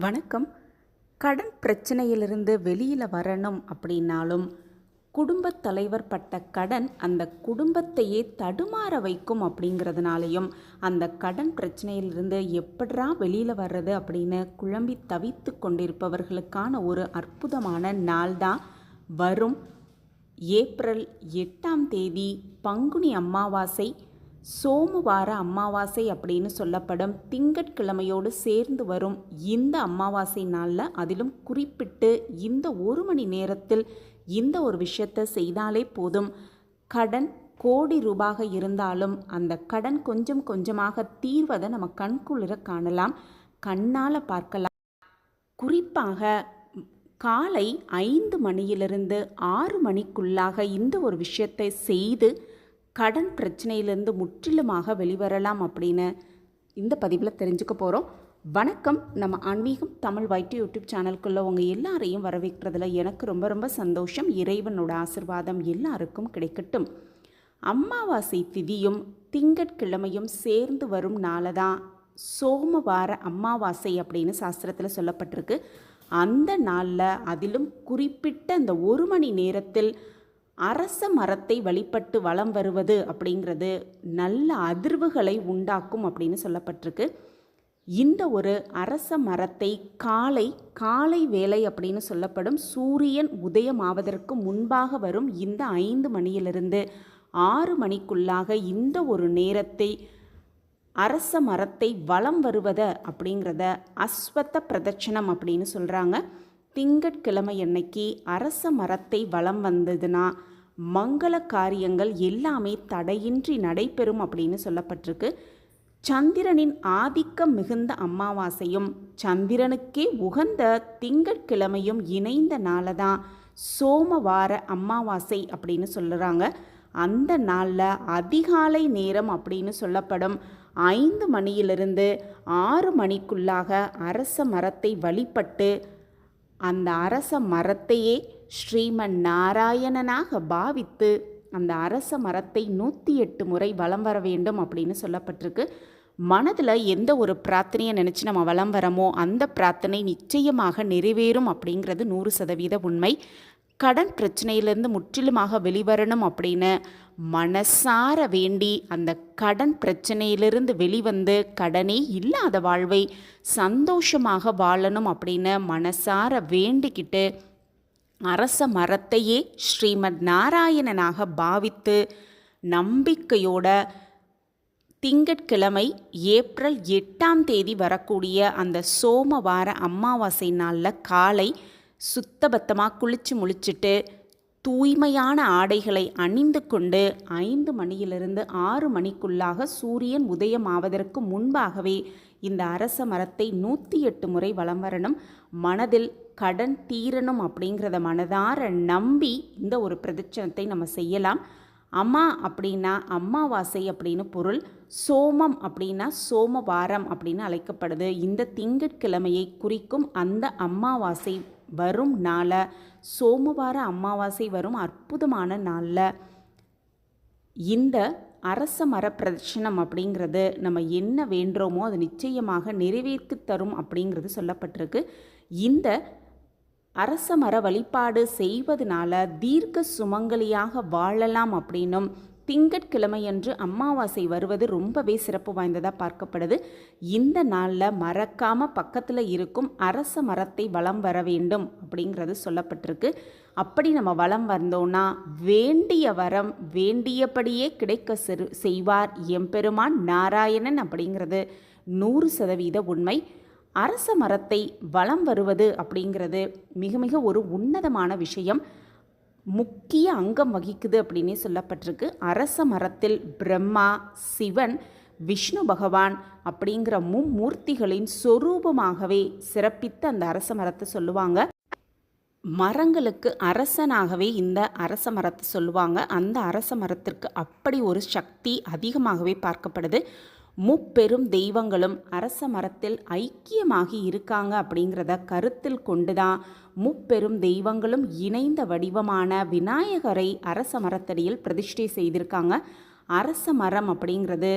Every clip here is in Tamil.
வணக்கம். கடன் பிரச்சனையிலிருந்து வெளியில் வரணும் அப்படின்னாலும் குடும்பத் தலைவர் பட்ட கடன் அந்த குடும்பத்தையே தடுமாற வைக்கும் அப்படிங்கிறதுனாலையும் அந்த கடன் பிரச்சனையிலிருந்து எப்படா வெளியில் வர்றது அப்படின்னு குழம்பி தவித்து கொண்டிருப்பவர்களுக்கான ஒரு அற்புதமான நாள் தான் வரும். ஏப்ரல் எட்டாம் தேதி பங்குனி அமாவாசை. சோமவார அமாவாசை அப்படின்னு சொல்லப்படும் திங்கட்கிழமையோடு சேர்ந்து வரும் இந்த அமாவாசை நாளில் அதிலும் குறிப்பிட்டு இந்த ஒரு மணி நேரத்தில் இந்த ஒரு விஷயத்தை செய்தாலே போதும். கடன் கோடி ரூபாக இருந்தாலும் அந்த கடன் கொஞ்சம் கொஞ்சமாக தீர்வதை நம்ம கண்குளிர காணலாம். கண்ணால் பார்க்கலாம். குறிப்பாக காலை ஐந்து மணியிலிருந்து ஆறு மணிக்குள்ளாக இந்த ஒரு விஷயத்தை செய்து கடன் பிரச்சனையிலிருந்து முற்றிலுமாக வெளிவரலாம் அப்படின்னு இந்த பதிவில் தெரிஞ்சுக்க போகிறோம் வணக்கம். நம்ம ஆன்மீகம் தமிழ் வைட்டு யூடியூப் சேனலுக்குள்ளே உங்கள் எல்லாரையும் வரவேற்கிறதுல எனக்கு ரொம்ப ரொம்ப சந்தோஷம். இறைவனோட ஆசிர்வாதம் எல்லாருக்கும் கிடைக்கட்டும். அம்மாவாசை திதியும் திங்கட்கிழமையும் சேர்ந்து வரும் நாளை தான் சோமவார அம்மாவாசை அப்படின்னு சாஸ்திரத்தில் சொல்லப்பட்டிருக்கு. அந்த நாளில் அதிலும் குறிப்பிட்ட அந்த ஒரு மணி நேரத்தில் அரச மரத்தை வழிபட்டு வலம் வருவது அப்படிங்கிறது நல்ல அதிர்வுகளை உண்டாக்கும் அப்படின்னு சொல்லப்பட்டிருக்கு. இந்த ஒரு அரச மரத்தை காலை காலை வேலை அப்படின்னு சொல்லப்படும் சூரியன் உதயமாவதற்கு முன்பாக வரும் இந்த ஐந்து மணியிலிருந்து ஆறு மணிக்குள்ளாக இந்த ஒரு நேரத்தை அரச மரத்தை வலம் வருவத அப்படிங்கிறத அஸ்வத்த பிரதட்சணம் அப்படின்னு சொல்கிறாங்க திங்கட்கிழமை அன்னைக்கு அரச மரத்தை வலம் வந்ததுன்னா மங்கள காரியங்கள் எல்லாமே தடையின்றி நடைபெறும் அப்படின்னு சொல்லப்பட்டிருக்கு. சந்திரனின் ஆதிக்கம் மிகுந்த அமாவாசையும் சந்திரனுக்கே உகந்த திங்கட்கிழமையும் இணைந்த நாளை தான் சோமவார அமாவாசை அப்படின்னு சொல்லுறாங்க. அந்த நாளில் அதிகாலை நேரம் அப்படின்னு சொல்லப்படும். ஐந்து மணியிலிருந்து ஆறு மணிக்குள்ளாக அரச மரத்தை வழிபட்டு அந்த அரச மரத்தையே ஸ்ரீமன் நாராயணனாக பாவித்து அந்த அரச மரத்தை நூற்றி எட்டு முறை வலம் வர வேண்டும் அப்படின்னு சொல்லப்பட்டிருக்கு. மனதில் எந்த ஒரு பிரார்த்தனையை நினச்சி நம்ம வலம் வரமோ அந்த பிரார்த்தனை நிச்சயமாக நிறைவேறும் அப்படிங்கிறது நூறு சதவீத உண்மை. கடன் பிரச்சனையிலேருந்து முற்றிலுமாக வெளிவரணும் அப்படின்னு மனசார வேண்டி அந்த கடன் பிரச்சனையிலிருந்து வெளிவந்து கடனே இல்லாத வாழ்வை சந்தோஷமாக வாழணும் அப்படின்னு மனசார வேண்டிக்கிட்டு அரச மரத்தையே ஸ்ரீமத் நாராயணனாக பாவித்து நம்பிக்கையோட திங்கட்கிழமை ஏப்ரல் எட்டாம் தேதி வரக்கூடிய அந்த சோமவார அமாவாசை நாளில் காலை சுத்தபத்தமாக குளிச்சு முழிச்சிட்டு தூய்மையான ஆடைகளை அணிந்து கொண்டு ஐந்து மணியிலிருந்து ஆறு மணிக்குள்ளாக சூரியன் உதயமாவதற்கு முன்பாகவே இந்த அரச மரத்தை நூற்றி எட்டு முறை வலம் வரணும். மனதில் கடன் தீரணும் அப்படிங்கிறத மனதார நம்பி இந்த ஒரு பிரதட்சணத்தை நம்ம செய்யலாம். அம்மா அப்படின்னா அம்மாவாசை அப்படின்னு பொருள் சோமம் அப்படின்னா சோமவாரம் அப்படின்னு அழைக்கப்படுது. இந்த திங்கட்கிழமையை குறிக்கும் அந்த அம்மாவாசை வரும் நாளை சோமவார அமாவாசை வரும் அற்புதமான நாளில். இந்த அரச மர பிரதட்சணம் அப்படிங்கிறது நம்ம என்ன வேண்டுறோமோ அது நிச்சயமாக நிறைவேற்றி தரும் அப்படிங்கிறது சொல்லப்பட்டிருக்கு. இந்த அரச மர வழிபாடு செய்வதனால தீர்க்க சுமங்கலியாக வாழலாம் அப்படின்னும் திங்கட்கிழமையன்று அமாவாசை வருவது ரொம்பவே சிறப்பு வாய்ந்ததாக பார்க்கப்படுது. இந்த நாளில் மறக்காமல் பக்கத்தில் இருக்கும் அரச மரத்தை வளம் வர வேண்டும் அப்படிங்கிறது சொல்லப்பட்டிருக்கு. அப்படி நம்ம வளம் வந்தோன்னா வேண்டிய வரம் வேண்டியபடியே கிடைக்க செரு செய்வார் எம்பெருமான் நாராயணன் அப்படிங்கிறது நூறு சதவீத உண்மை. அரச மரத்தை வலம் வருவது அப்படிங்கிறது மிக மிக ஒரு உன்னதமான விஷயம். முக்கிய அங்கம் வகிக்குது அப்படின்னே சொல்லப்பட்டிருக்கு. அரச மரத்தில் பிரம்மா சிவன் விஷ்ணு பகவான் அப்படிங்கிற மும்மூர்த்திகளின் சொரூபமாகவே சிறப்பித்து அந்த அரச மரத்தை சொல்லுவாங்க. மரங்களுக்கு அரசனாகவே இந்த அரச மரத்தை சொல்லுவாங்க. அந்த அரச மரத்திற்கு அப்படி ஒரு சக்தி அதிகமாகவே பார்க்கப்படுது. முப்பெரும் தெய்வங்களும் அரச மரத்தில் ஐக்கியமாகி இருக்காங்க அப்படிங்கிறத கருத்தில் கொண்டுதான் முப்பெரும் தெய்வங்களும் இணைந்த வடிவமான விநாயகரை அரச மரத்தடியில் பிரதிஷ்டை செய்திருக்காங்க. அரச மரம் அப்படிங்கிறது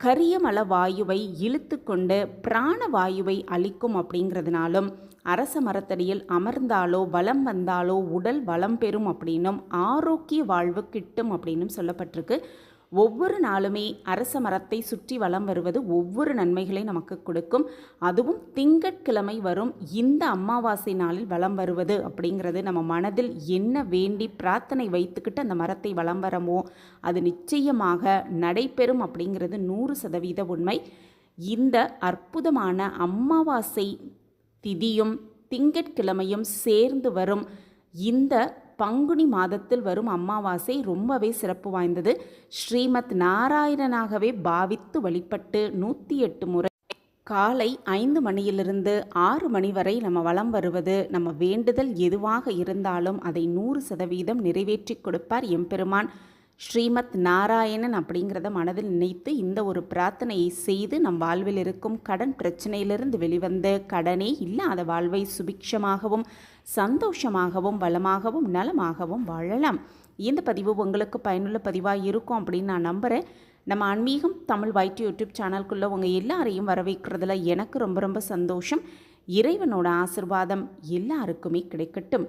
கரியமல வாயுவை இழுத்து கொண்டு பிராண வாயுவை அளிக்கும் அப்படிங்கிறதுனாலும் அரச மரத்தடியில் அமர்ந்தாலோ வலம் வந்தாலோ உடல் வளம் பெறும் அப்படின்னும் ஆரோக்கிய வாழ்வு கிட்டும் அப்படின்னும் சொல்லப்பட்டிருக்கு. ஒவ்வொரு நாளுமே அரச மரத்தை சுற்றி வலம் வருவது ஒவ்வொரு நன்மைகளை நமக்கு கொடுக்கும். அதுவும் திங்கட்கிழமை வரும் இந்த அமாவாசை நாளில் வலம் வருவது அப்படிங்கிறது நம்ம மனதில் என்ன வேண்டி பிரார்த்தனை வைத்துக்கிட்டு அந்த மரத்தை வலம் வரமோ அது நிச்சயமாக நடைபெறும் அப்படிங்கிறது நூறு சதவீத உண்மை. இந்த அற்புதமான அமாவாசை திதியும் திங்கட்கிழமையும் சேர்ந்து வரும் இந்த பங்குனி மாதத்தில் வரும் அமாவாசை ரொம்பவே சிறப்பு வாய்ந்தது. ஸ்ரீமத் நாராயணனாகவே பாவித்து வழிபட்டு நூற்றி எட்டு முறை காலை ஐந்து மணியிலிருந்து ஆறு மணி வரை நம்ம வலம் வருவது நம்ம வேண்டுதல் எதுவாக இருந்தாலும் அதை நூறு சதவீதம் நிறைவேற்றி கொடுப்பார் எம்பெருமான். ஸ்ரீமத் நாராயணன் அப்படிங்கிறத மனதில் நினைத்து இந்த ஒரு பிரார்த்தனையை செய்து நம் வாழ்வில் இருக்கும் கடன் பிரச்சனையிலிருந்து வெளிவந்த கடனே இல்லாத வாழ்வை சுபிக்ஷமாகவும் சந்தோஷமாகவும் வளமாகவும் நலமாகவும் வாழலாம். இந்த பதிவு உங்களுக்கு பயனுள்ள பதிவாக இருக்கும் அப்படின்னு நான் நம்புகிறேன் நம்ம ஆன்மீகம் தமிழ் வைட்டு யூடியூப் சேனல்குள்ளே உங்கள் எல்லாரையும் வரவேற்கிறதுல எனக்கு ரொம்ப ரொம்ப சந்தோஷம். இறைவனோட ஆசிர்வாதம் எல்லாருக்குமே கிடைக்கட்டும்.